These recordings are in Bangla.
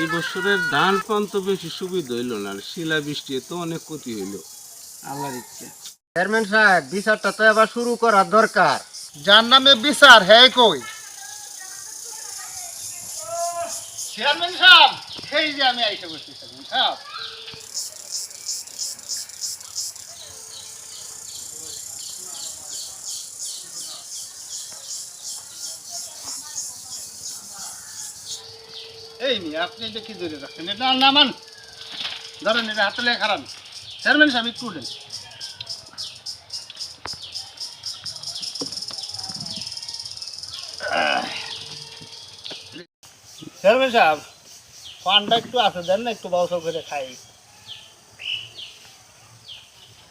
এই বছরের ধান পান তো বেশি সুবিধা হইল না শিলা বৃষ্টি তো অনেক ক্ষতি হইল। আল্লাহর ইচ্ছে। চেয়ারম্যান সাহেব বিচারটা তো এবার শুরু করা দরকার। যার নামে বিচার হ্যাঁ কই? চেয়ারম্যান সাহেব সেই যে আমি আইসা বসছি চেয়ারম্যান সাহেব। এই নি আপনি এটা কি ধরে রাখছেন এটা আর নামান ধরেন, এটা হাতে লেগে খারান চেয়ারম্যান সাহেব, একটু উঠেন। সাহেব একটু আছে, দেন না একটু বাউসা করে খাই।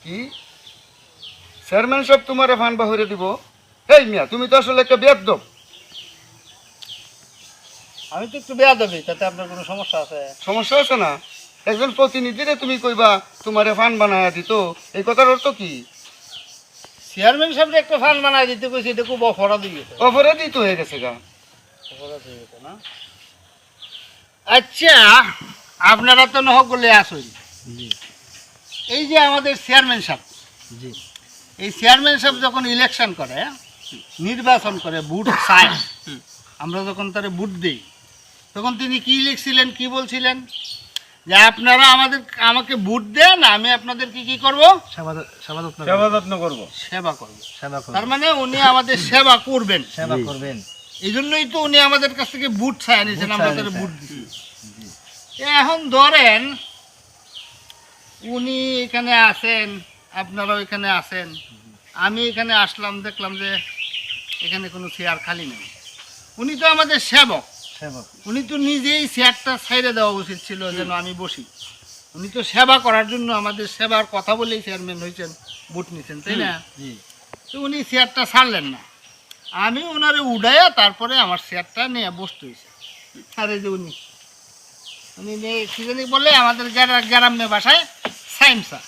কি? চেয়ারম্যান সব তোমার ফান বাহুরে দিব? এই মিয়া, তুমি তো আসলে একটা বেদব আমি তো একটু বেয়া দেবি তাতে আপনার কোনো সমস্যা আছে? সমস্যা আছে না? একজন প্রতিনিধিরে তুমি কইবা তোমারে ফান বানায়া দিত। এই কথার অর্থ কি? চেয়ারম্যান সাহেব একটা ফান বানাই দিতে কইছি এটা খুব অপরাধ দিয়েছে অপরাধী তো হয়ে গেছে গা। অপরাধ হয়ে গেছে না? আচ্ছা আপনারা তো নহকলে আসুন। এই যে আমাদের চেয়ারম্যান সাহেব। এই চেয়ারম্যান সাহেব যখন ইলেকশন করে নির্বাচন করে ভোট চায় আমরা যখন তারে ভোট দিই তখন তিনি কি লিখছিলেন কি বলছিলেন? যে আপনারা আমাদের আমাকে ভোট দেন আমি আপনাদেরকে কি করব? সেবা সেবা যত্ন সেবা করব। সেবা করব। তার মানে উনি আমাদের সেবা করবেন। সেবা করবেন। এই জন্যই তো উনি আমাদের কাছ থেকে বুট ছায়া নিয়েছেন আমরা তার বুট দিচ্ছি এখন ধরেন উনি এখানে আছেন আপনারাও এখানে আছেন। আমি এখানে আসলাম দেখলাম যে এখানে কোনো চেয়ার খালি নেই। উনি তো আমাদের সেবক। সেবা উনি তো নিজেই চেয়ারটা ছাইড়ে দেওয়া উচিত ছিল যেন আমি বসি। উনি তো সেবা করার জন্য আমাদের সেবার কথা বলেই চেয়ারম্যান হয়েছেন বুট নিছেন তাই না? জি। তো উনি চেয়ারটা ছাড়লেন না। আমি ওনারে উড়াইয়া তারপরে আমার চেয়ারটা নিয়ে বসতে হয়েছে। আর যে উনি উনি কি জানি বলে আমাদের গ্রা- গ্রাম্য ভাষায় সাইমসা।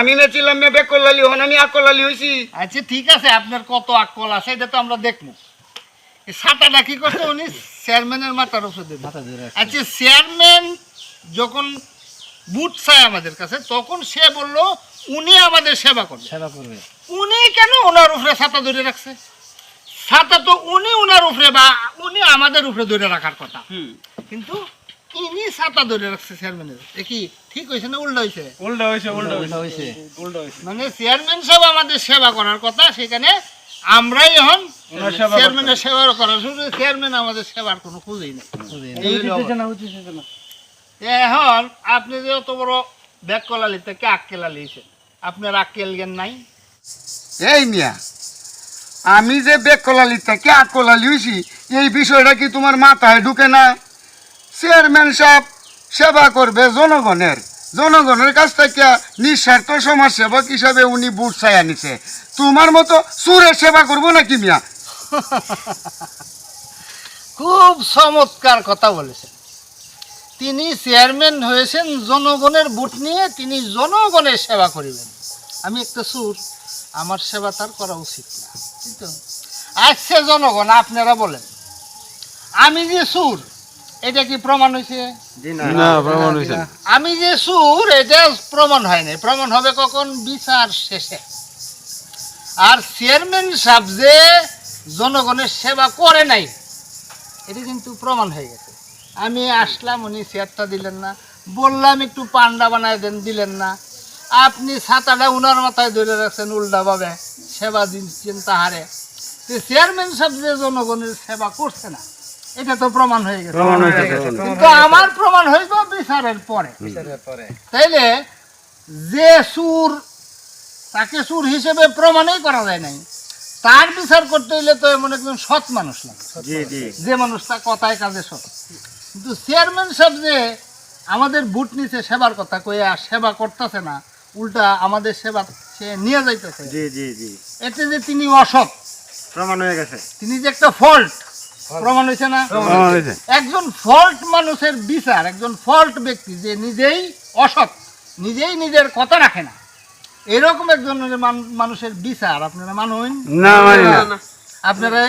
আমি না ছিলাম হন আমি হইছি। আচ্ছা ঠিক আছে আপনার কত আকল আছে এটা তো আমরা দেখব। এই কি করছে উনি? চেয়ারম্যানের মাথার ওষুধ দেবে মাথা ধরে রাখছে। আচ্ছা চেয়ারম্যান যখন বুট চায় আমাদের কাছে তখন সে বলল উনি আমাদের সেবা করবে। সেবা করবে। উনি কেন ওনার উপরে ছাতা ধরে রাখছে? ছাতা তো উনি ওনার উপরে বা উনি আমাদের উপরে ধরে রাখার কথা। কিন্তু ইনি ছাতা ধরে রাখছে চেয়ারম্যানের এ কি ঠিক হয়েছে না উল্টো হয়েছে উল্টা হইছে উল্টা উল্টা হইছে। উল্টা হইছে। মানে চেয়ারম্যান সাহেব আমাদের সেবা করার কথা সেখানে আমরাই এখন চেয়ারম্যানের সেবা করার শুধু চেয়ারম্যান আমাদের সেবার কোনো খুঁজেই না। এই হলো অবস্থা। এখন আপনি যে অত বড় ব্যাগ কলালি থেকে আক্কেলা লিয়েছেন আপনার আক্কেল জ্ঞান নাই? এই মিয়া আমি যে বেকলালি থেকে আকলালি হইছি? এই বিষয়টা কি তোমার মাথায় ঢুকে না? চেয়ারম্যান সাহেব সেবা করবে জনগণের। জনগণের কাছ থেকে নিঃস্বার্থ সমাজ সেবক হিসাবে উনি বুট ছায়া নিছে। তোমার মতো সুরের সেবা করব নাকি মিয়া? খুব চমৎকার কথা বলেছেন। তিনি চেয়ারম্যান হয়েছেন জনগণের বুট নিয়ে, তিনি জনগণের সেবা করিবেন। আমি একটা সুর, আমার সেবা তার করা উচিত না। কিন্তু আচ্ছা জনগণ, আপনারা বলেন। আমি যে সুর এটা কি প্রমাণ হয়েছে না প্রমাণ হয়েছে আমি যে সুর এটা প্রমাণ হয় নাই। প্রমাণ হবে কখন? বিচার শেষে। আর চেয়ারম্যান সাহেব যে জনগণের সেবা করে নাই এটা কিন্তু প্রমাণ হয়ে গেছে। আমি আসলাম উনি চেয়ারটা দিলেন না। বললাম একটু পান্ডা বানায় দেন দিলেন না। আপনি ছাতাটা উনার মাথায় ধরে রাখছেন উল্টাভাবে। সেবা দিচ্ছেন তাহারে। চেয়ারম্যান সাহেব যে জনগণের সেবা করছে না এটা তো প্রমাণ হয়ে গেছে। কিন্তু আমার প্রমাণ হইব বিচারের পরে। পরে। তাইলে যে সুর তাকে সুর হিসেবে প্রমাণই করা যায় নাই। তার বিচার করতে হইলে তো এমন একজন সৎ মানুষ লাগে। জি জি। যে মানুষ তা কথায় কাজে সৎ। কিন্তু চেয়ারম্যান সাহেব যে আমাদের বুট নিচে সেবার কথা কইয়া সেবা করতেছে না উল্টা আমাদের সেবা সে নিয়ে যাইতেছে। জি জি জি। এতে যে তিনি অসৎ প্রমাণ হয়ে গেছে। তিনি যে একটা ফল্ট। প্রমাণ হয়েছে না? একজন ফল্ট মানুষের বিচার একজন ফল্ট ব্যক্তি যে নিজেই অসৎ নিজেই নিজের কথা রাখে না। এরকম একজন মানুষের বিচার আপনারা মানুন? না আপনারা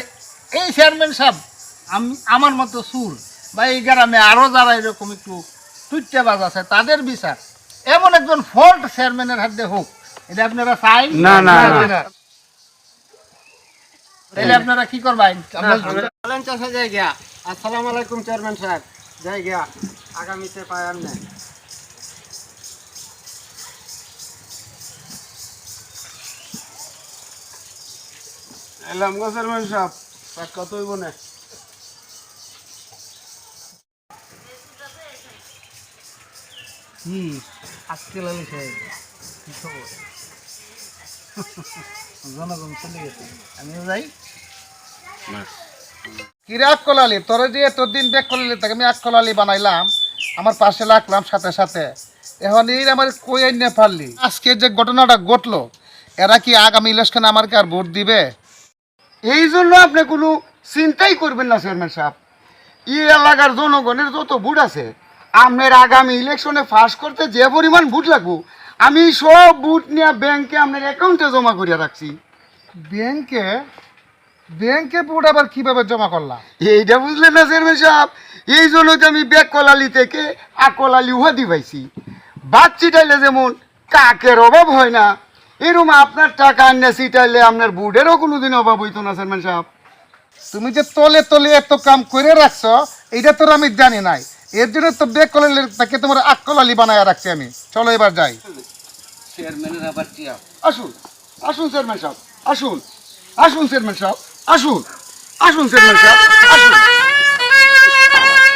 এই চেয়ারম্যান সাহেব আমি আমার মতো সুর বা এই গ্রামে আরও যারা এরকম একটু টুইটাবাজ আছে তাদের বিচার। এমন একজন ফল্ট চেয়ারম্যানের হাতে হোক এটা আপনারা চাই? না, না, না। তাহলে আপনারা কি করবেন? চলেন চাষা যাই গিয়া। আসসালামু আলাইকুম চেয়ারম্যান সাহেব যাই গিয়া আগামীতে পাই আমনে এলাম গো চেয়ারম্যান সাহেব কত হইব না। কি? আজকাল আলী সাহেব কি খবর? তোরে করলি তাকে আমি বানাইলাম, আমার পাশে রাখলাম সাথে সাথে। এখন এই আমার কই আইনে পারলি? আজকে যে ঘটনাটা ঘটলো, এরা কি আগামী ইলেকশনে আমাকে আর ভোট দিবে? এই জন্য আপনি কোনো চিন্তাই করবেন না, চেয়ারম্যান সাহেব। এই এলাকার জনগণের যত ভোট আছে, আপনার আগামী ইলেকশনে ফাঁস করতে যে পরিমাণ ভোট লাগবো আমি সব ভোট নিয়ে ব্যাংকে আপনার অ্যাকাউন্টে জমা করিয়া রাখছি। ব্যাংকে? ব্যাংকে ভোট আবার কীভাবে জমা করলাম এইটা বুঝলেন না চেয়ারম্যান সাহেব? এই জন্য তো আমি ব্যাগ কলালি থেকে আকলালি উহাদি পাইছি বাচ্চি টাইলে যেমন কাকের অভাব হয় না এরকম আপনার টাকা আনিয়ে সিটাইলে আপনার বুডেরও কোনোদিন অভাব হইতো না চেয়ারম্যান সাহেব। তুমি যে তলে তলে এত কাম করে রাখছো এইটা তোর আমি জানি নাই। এর জন্য তো ব্যাগ কলালি তাকে তোমার আকলালি বানায় রাখছি আমি। চলো এবার যাই। চেয়ারম্যানের আবার কি আসুন আসুন চেয়ারম্যান সাহেব, আসুন আসুন চেয়ারম্যান সাহেব, আসুন আসুন চেয়ারম্যান সাহেব, আসুন।